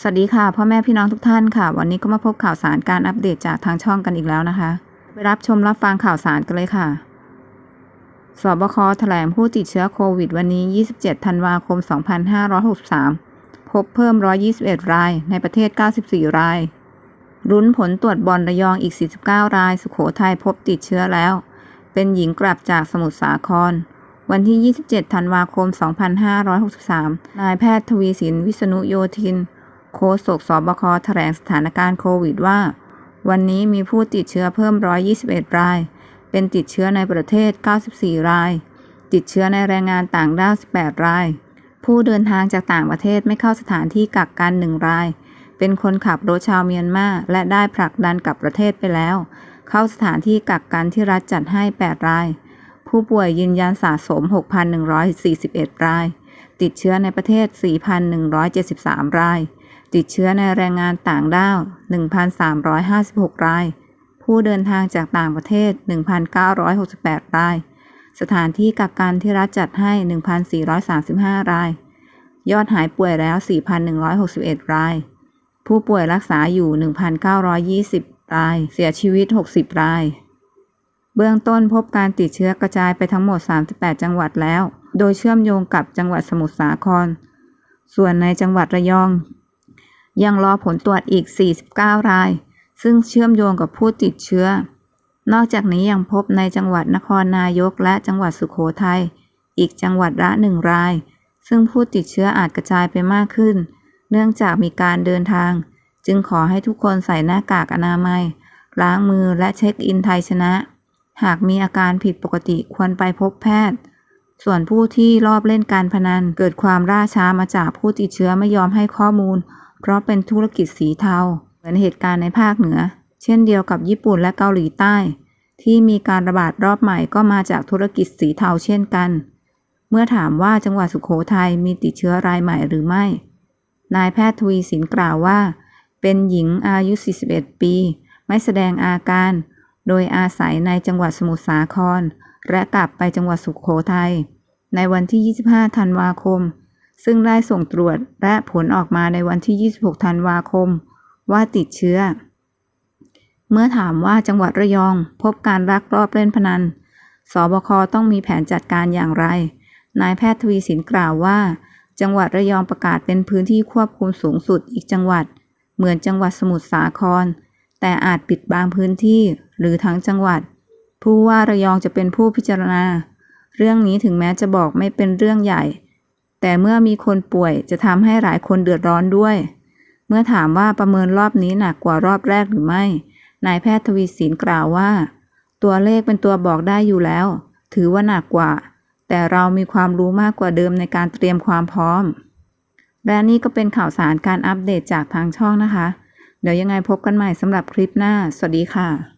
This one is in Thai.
สวัสดีค่ะพ่อแม่พี่น้องทุกท่านค่ะ วันนี้ก็มาพบข่าวสารการอัปเดตจากทางช่องกันอีกแล้วนะคะ ไปรับชมรับฟังข่าวสารกันเลยค่ะสบคแถลงผู้ติดเชื้อโควิดวันนี้ 27 ธันวาคม 2563 พบเพิ่ม 121 ราย ในประเทศ 94 รายรุ้นผลตรวจบอลระยองอีก 49 ราย สุขโขทัยพบติดเชื้อแล้ว เป็นหญิงกลับจากสมุทรสาคร วันที่ 27 ธันวาคม 2563 นายแพทย์ทวีสิน วิษณุโยธิน โฆษกสบคแถลงสถานการณ์โควิดว่า วันนี้มีผู้ติดเชื้อเพิ่ม 121 ราย เป็นติดเชื้อในประเทศ 94 ราย ติดเชื้อในแรงงานต่างด้าว 18 ราย ผู้เดินทางจากต่างประเทศไม่เข้าสถานที่กักกัน1ราย เป็นคนขับรถชาวเมียนมาและได้ผลักดันกลับประเทศไปแล้ว เข้าสถานที่กักกันที่รัฐจัดให้ 8 ราย ผู้ป่วยยืนยันสะสม 6,141 ราย ติดเชื้อในประเทศ 4,173 ราย ติดเชื้อในแรงงานต่างด้าว 1,356 ราย ผู้เดินทางจากต่างประเทศ 1,968 ราย สถานที่กักกันที่รัฐจัดให้ 1,435 ราย ยอดหายป่วยแล้ว 4,161 ราย ผู้ป่วยรักษาอยู่ 1,920 ราย เสียชีวิต 60 ราย เบื้องต้นพบการติดเชื้อกระจายไปทั้งหมด 38 จังหวัดแล้ว โดยเชื่อมโยงกับจังหวัดสมุทรสาคร ส่วนในจังหวัดระยอง ยังรอผลตรวจอีก 49 ราย ซึ่งเชื่อมโยงกับผู้ติดเชื้อ นอกจากนี้ยังพบในจังหวัดนครนายกและจังหวัดสุขโขทัย อีกจังหวัดละหนึ่งราย ซึ่งผู้ติดเชื้ออาจกระจายไปมากขึ้น เนื่องจากมีการเดินทาง จึงขอให้ทุกคนใส่หน้ากากอนามัย ล้างมือและเช็คอินไทยชนะ หากมีอาการผิดปกติควรไปพบแพทย์ส่วนผู้ที่รอบเล่นการพนันเกิดความล่าช้ามาจากผู้ติดเชื้อไม่ยอมให้ข้อมูล เพราะเป็นธุรกิจสีเทา เหมือนเหตุการณ์ในภาคเหนือ เช่นเดียวกับญี่ปุ่นและเกาหลีใต้ ที่มีการระบาดรอบใหม่ก็มาจากธุรกิจสีเทาเช่นกัน เมื่อถามว่าจังหวัดสุขโขทัยมีติดเชื้อรายใหม่หรือไม่ นายแพทย์ทวีสินกล่าวว่า เป็นหญิงอายุ 41 ปี ไม่แสดงอาการ โดยอาศัยในจังหวัดสมุทรสาคร และกลับไปจังหวัดสุขโขทัยในวันที่ 25 ธันวาคม ซึ่งได้ส่งตรวจและผลออกมาในวันที่ 26 ธันวาคม ว่าติดเชื้อ เมื่อถามว่าจังหวัดระยองพบการลักลอบเล่นพนัน สบคต้องมีแผนจัดการอย่างไร นายแพทย์ทวีสินกล่าวว่า จังหวัดระยองประกาศเป็นพื้นที่ควบคุมสูงสุดอีกจังหวัด เหมือนจังหวัดสมุทรสาคร แต่อาจปิดบางพื้นที่หรือทั้งจังหวัด ผู้ว่าระยองจะเป็นผู้พิจารณา เรื่องนี้ถึงแม้จะบอกไม่เป็นเรื่องใหญ่ แต่เมื่อมีคนป่วยจะทำให้หลายคนเดือดร้อนด้วย เมื่อถามว่าประเมินรอบนี้หนักกว่ารอบแรกหรือไม่ นายแพทย์ทวีสินกล่าวว่า ตัวเลขเป็นตัวบอกได้อยู่แล้ว ถือว่าหนักกว่า แต่เรามีความรู้มากกว่าเดิมในการเตรียมความพร้อม และนี่ก็เป็นข่าวสารการอัปเดตจากทางช่องนะคะ เดี๋ยวยังไงพบกันใหม่สำหรับคลิปหน้า สวัสดีค่ะ